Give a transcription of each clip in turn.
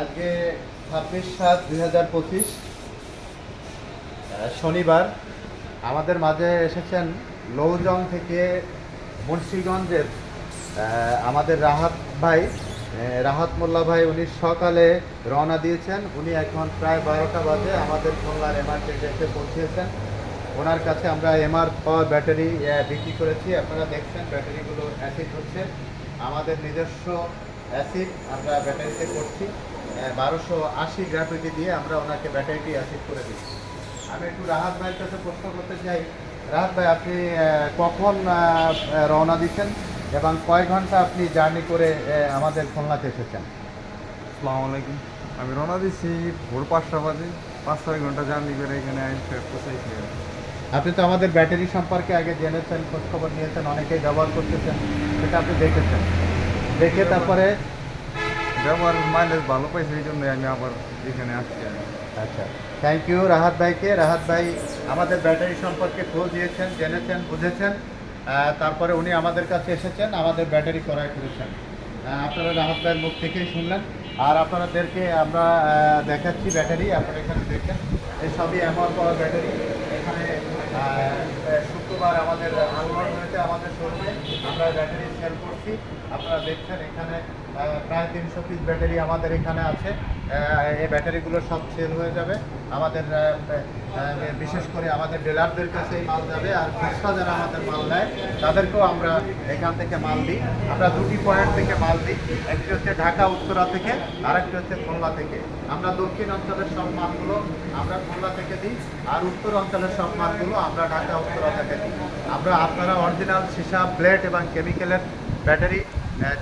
আজকে ছাব্বিশ সাত দুই হাজার পঁচিশ শনিবার আমাদের মাঝে এসেছেন লৌজং থেকে মুন্সিগঞ্জের আমাদের রাহাত ভাই রাহাত মোল্লা ভাই উনি সকালে রওনা দিয়েছেন। উনি এখন প্রায় বারোটা বাজে আমাদের খুলনার এমআরটিতে এসে পৌঁছেছেন। ওনার কাছে আমরা এমআর ব্যাটারি বিক্রি করেছি। আপনারা দেখছেন ব্যাটারিগুলো অ্যাসিড হচ্ছে। আমাদের নিজস্ব অ্যাসিড আমরা ব্যাটারিতে করছি। বারোশো আশি গ্রাফিটি দিয়ে আমরা ওনাকে ব্যাটারিটি অ্যাসিড করে দিচ্ছি। আমি একটু রাহাত ভাইয়ের কাছে প্রশ্ন করতে চাই। রাহাত ভাই, আপনি কখন রওনা দিচ্ছেন এবং কয় ঘণ্টা আপনি জার্নি করে আমাদের খুলনাতে এসেছেন? আসসালামু আলাইকুম। আমি রওনা দিচ্ছি ভোর পাঁচটা বাজে। পাঁচ ছয় ঘণ্টা জার্নি করে এখানে পৌঁছাইছি। আপনি তো আমাদের ব্যাটারি সম্পর্কে আগে জেনেছেন খোঁজখবর নিয়েছেন অনেকেই ব্যবহার করতেছেন সেটা আপনি দেখেছেন। দেখে তারপরে? ব্যবহার মাইলেজ ভালো পাইছে এই জন্য আমি আবার এখানে আসছি আচ্ছা থ্যাংক ইউ রাহাত ভাইকে। রাহাত ভাই আমাদের ব্যাটারি সম্পর্কে খোঁজ দিয়েছেন জেনেছেন বুঝেছেন তারপরে উনি আমাদের কাছে এসেছেন আমাদের ব্যাটারি ক্রয় করেছেন। আপনারা রাহাত ভাইয়ের মুখ থেকেই শুনলেন। আর আপনাদেরকে আমরা দেখাচ্ছি ব্যাটারি আপনারা এখানে দেখেন। এই সবই এমন পাওয়ার ব্যাটারি। আমাদের হয়েছে আমাদের শোরুমে আমরা ব্যাটারি সেল করছি। আপনারা দেখছেন এখানে প্রায় তিনশো পিস ব্যাটারি আমাদের এখানে আছে। এই ব্যাটারিগুলো সব সেল হয়ে যাবে। আমাদের বিশেষ করে আমাদের ডিলারদের কাছে মাল যাবে আর খুচরা যারা আমাদের মাল নেয়, তাদেরকেও আমরা এখান থেকে মাল দিই। আমরা দুটি পয়েন্ট থেকে মাল দিই, একটি হচ্ছে ঢাকা, উত্তরা থেকে আর একটি হচ্ছে খুলনা থেকে। আমরা দক্ষিণ অঞ্চলের সব মালগুলো আমরা খুলনা থেকে দিই, আর উত্তর অঞ্চলের সব মালগুলো আমরা ঢাকা, উত্তরা থেকে দিই। আমরা আপনারা অরিজিনাল সীসা প্লেট এবং কেমিক্যালের ব্যাটারি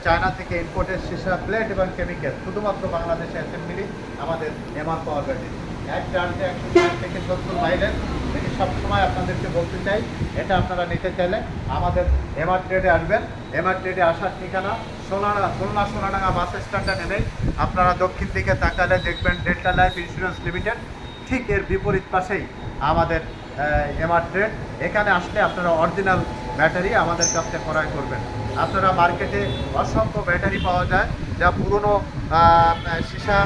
চায়না থেকে ইম্পোর্টেড সীসা প্লেট এবং কেমিক্যাল, শুধুমাত্র বাংলাদেশে অ্যাসেম্বলি আমাদের এমআর পাওয়ার ব্যাটারি। এক চার্জে একশো ষাট থেকে সত্তর মাইলের এটি সবসময় আপনাদেরকে বলতে চাই, এটা আপনারা নিতে চাইলে আমাদের এমআর ট্রেডে আসবেন। এমআর ট্রেডে আসার ঠিকানা সোনাডা খুলনা সোনাডাঙ্গা বাস স্ট্যান্ডে নেমে আপনারা দক্ষিণ দিকে তাকালে দেখবেন ডেল্টা লাইফ ইন্স্যুরেন্স লিমিটেড ঠিক এর বিপরীত পাশেই আমাদের এমআর ট্রেড এখানে আসলে আপনারা অরিজিনাল ব্যাটারি আমাদের কাছ ক্রয় করবেন। আপনারা মার্কেটে অসংখ্য ব্যাটারি পাওয়া যায়, যা পুরনো সীসা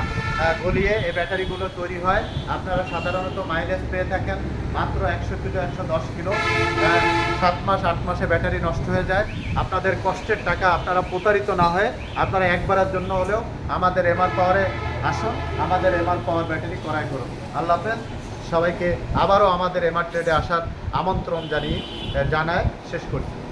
গলিয়ে এই ব্যাটারিগুলো তৈরি হয়। আপনারা সাধারণত মাইলেজ পেয়ে থাকেন মাত্র একশো কিলো, একশো দশ কিলো। সাত মাস, আট মাসে ব্যাটারি নষ্ট হয়ে যায়। আপনাদের কষ্টের টাকা আপনারা প্রতারিত না হয়ে আপনারা একবারের জন্য হলেও আমাদের এমআর পাওয়ারে আসুন, আমাদের এমআর পাওয়ার ব্যাটারি ক্রয় করুন। আল্লাহ হাফেজ। সবাইকে আবারও আমাদের এমআর ট্রেডে আসার আমন্ত্রণ জানিয়ে জানায় শেষ করছি।